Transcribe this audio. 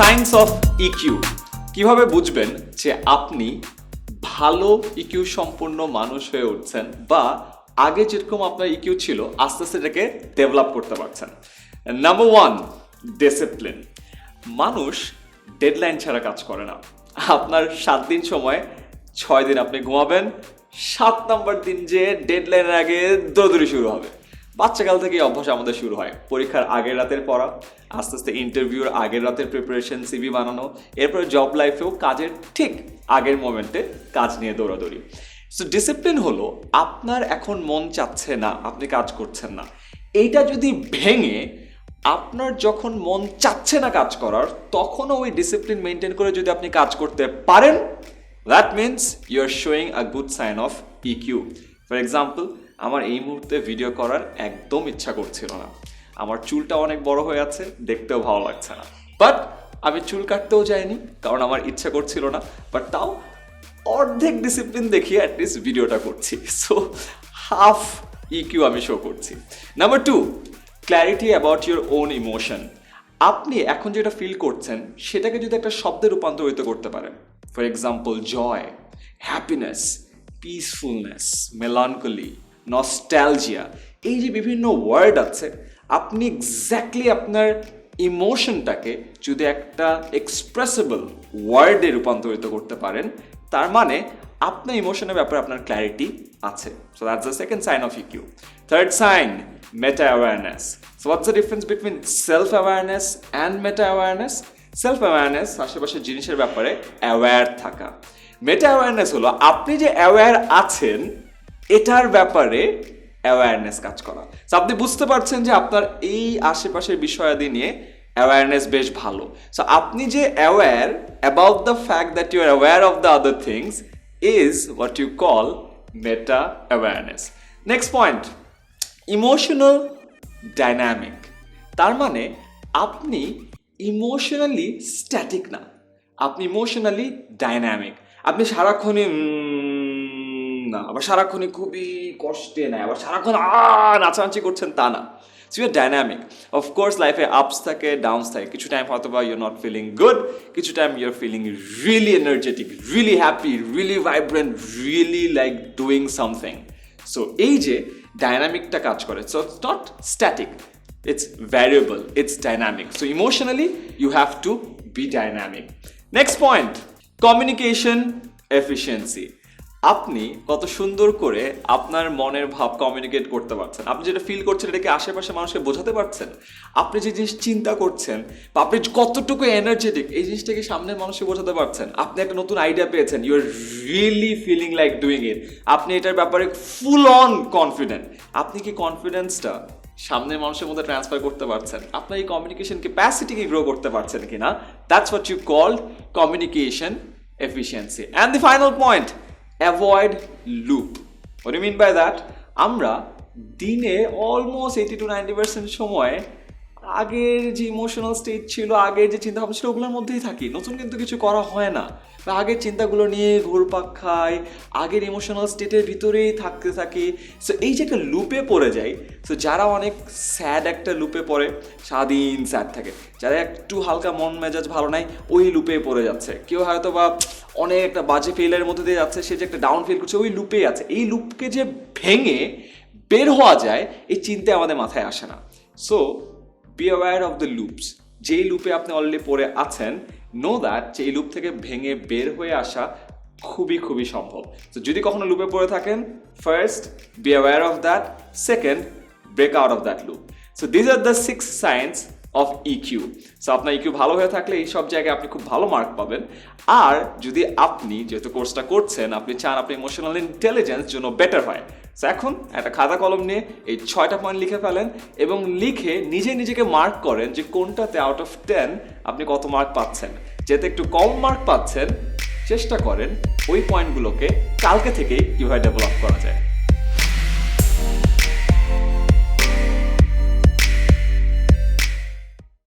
Science of EQ কীভাবে বুঝবেন যে আপনি ভালো ইকিউ সম্পূর্ণ মানুষ হয়ে উঠছেন বা আগে যেরকম আপনার ইকিউ ছিল, আস্তে আস্তে এটাকে ডেভেলপ করতে পারছেন। নাম্বার ওয়ান ডিসিপ্লিন মানুষ ডেডলাইন ছাড়া কাজ করে না। আপনার সাত দিন সময়, ছয় দিন আপনি ঘুমাবেন, সাত নম্বর দিন যে ডেডলাইনের আগে দৌড়দৌড়ি শুরু হবে। বাচ্চাকাল থেকে এই অভ্যাস আমাদের শুরু হয়। পরীক্ষার আগের রাতের পড়া, আস্তে আস্তে ইন্টারভিউর আগের রাতের প্রিপারেশন সিভি বানানো, এরপরে জব লাইফেও কাজের ঠিক আগের মোমেন্টে কাজ নিয়ে দৌড়াদৌড়ি। সো ডিসিপ্লিন হলো আপনার এখন মন চাচ্ছে না, আপনি কাজ করছেন না। এইটা যদি ভেঙে আপনার যখন মন চাচ্ছে না কাজ করার, তখনও ওই ডিসিপ্লিন মেনটেন করে যদি আপনি কাজ করতে পারেন that means you are showing a good sign of EQ for example আমার এই মুহূর্তে ভিডিও করার একদম ইচ্ছা করছিল না। আমার চুলটা অনেক বড় হয়ে আছে, দেখতেও ভালো লাগছে না। বাট আমি চুল কাটতেও যাইনি, কারণ আমার ইচ্ছা করছিল না। বাট তাও অর্ধেক ডিসিপ্লিন দেখিয়ে অ্যাটলিস্ট ভিডিওটা করছি। সো হাফ ইকিউ আমি শো করছি। Number two clarity about your own emotion আপনি এখন যেটা ফিল করছেন, সেটাকে যদি একটা শব্দে রূপান্তরিত করতে পারেন। For example joy happiness peacefulness melancholy nostalgia এই যে বিভিন্ন ওয়ার্ড আছে, আপনি এক্স্যাক্টলি আপনার ইমোশনটাকে যদি একটা এক্সপ্রেসেবল ওয়ার্ডে রূপান্তরিত করতে পারেন, তার মানে আপনার ইমোশনের ব্যাপারে আপনার ক্ল্যারিটি আছে। So that's the second sign of EQ third sign meta awareness so what's the difference between self awareness and meta awareness self awareness আশেপাশের জিনিসের ব্যাপারে অ্যাওয়্যার থাকা। মেটা অ্যাওয়ারনেস হলো, আপনি যে অ্যাওয়্যার আছেন এটার ব্যাপারে অ্যাওয়ারনেস কাজ করা। So, আপনি বুঝতে পারছেন যে আপনার এই আশেপাশের বিষয়াদি নিয়ে অ্যাওয়ারনেস বেশ ভালো। সো আপনি যে aware about the fact that you are aware of the other things is what you call meta awareness next point emotional dynamic তার মানে আপনি ইমোশনালি স্ট্যাটিক না। আপনি ইমোশনালি ডাইনামিক আপনি সারাক্ষণই না, আবার সারাক্ষণই খুবই কষ্টে নেয়, আবার সারাক্ষণ আ নাচানাচি করছেন তা না। সো ইউর ডাইনামিক অফকোর্স লাইফে আপস থাকে ডাউনস থাকে। কিছু টাইম হয়তো বা ইউর নট ফিলিং গুড কিছু time you're feeling really energetic really happy really vibrant really like doing something so এই যে ডাইনামিকটা কাজ করে so it's not static it's variable, it's dynamic. So, emotionally, you have to be dynamic. Next point communication efficiency. আপনি কত সুন্দর করে আপনার মনের ভাব কমিউনিকেট করতে পারছেন। আপনি যেটা ফিল করছেন এটাকে আশেপাশে মানুষকে বোঝাতে পারছেন। আপনি যে জিনিস চিন্তা করছেন বা আপনি কতটুকু এনার্জেটিক এই জিনিসটাকে সামনের মানুষকে বোঝাতে পারছেন। আপনি একটা নতুন আইডিয়া পেয়েছেন। You are really feeling like doing it আপনি এটার ব্যাপারে ফুল অন কনফিডেন্ট আপনি কি কনফিডেন্সটা সামনের মানুষের মধ্যে ট্রান্সফার করতে পারছেন? আপনার এই কমিউনিকেশন ক্যাপাসিটিকে গ্রো করতে পারছেন কিনা? That's what you call communication efficiency and the final point avoid loop do you mean by that? আমরা দিনে almost eighty two ninety percent সময় আগের যে ইমোশনাল স্টেজ ছিল, আগের যে চিন্তা ভাবনা ছিল, ওগুলোর মধ্যেই থাকি। নতুন কিন্তু কিছু করা হয় না। বা আগের চিন্তাগুলো নিয়ে ঘুরপাক খাই, আগের ইমোশনাল স্টেটের ভিতরেই থাকতে থাকি। সো এই যে একটা লুপে পড়ে যাই সো যারা অনেক স্যাড একটা লুপে পড়ে স্বাধীন স্যাড থাকে। যারা একটু হালকা মন মেজাজ ভালো নাই, ওই লুপে পড়ে যাচ্ছে। কেউ হয়তো বা অনেক একটা বাজে ফেলের মধ্যে দিয়ে যাচ্ছে, সে যে একটা ডাউন ফিল করছে, ওই লুপেই আছে। এই লুপকে যে ভেঙে বের হওয়া যায়, এই চিন্তা আমাদের মাথায় আসে না। So be aware of the loops যেই লুপে আপনি অলরেডি পড়ে আছেন নো দ্যাট যে এই লুপ থেকে ভেঙে বের হয়ে আসা খুবই খুবই সম্ভব। তো যদি কখনো লুপে পড়ে থাকেন first be aware of that second break out of that loop so these are the six science of EQ so আপনার ইকিউ ভালো হয়ে থাকলে এই সব জায়গায় আপনি খুব ভালো মার্ক পাবেন। আর যদি আপনি, যেহেতু কোর্সটা করছেন, আপনি চান, আপনি ইমোশনাল ইন্টেলিজেন্স জন্য বেটার হয়। এখন একটা খাতা কলম নিয়ে এই ছয়টা পয়েন্ট লিখে ফেলেন এবং লিখে নিজে নিজেকে মার্ক করেন যে কোনটাতে আউট অফ টেন আপনি কত মার্ক পাচ্ছেন। যেতে একটু কম মার্ক পাচ্ছেন, চেষ্টা করেন ওই পয়েন্টগুলোকে কালকে থেকেই কীভাবে ডেভেলপ করা যায়।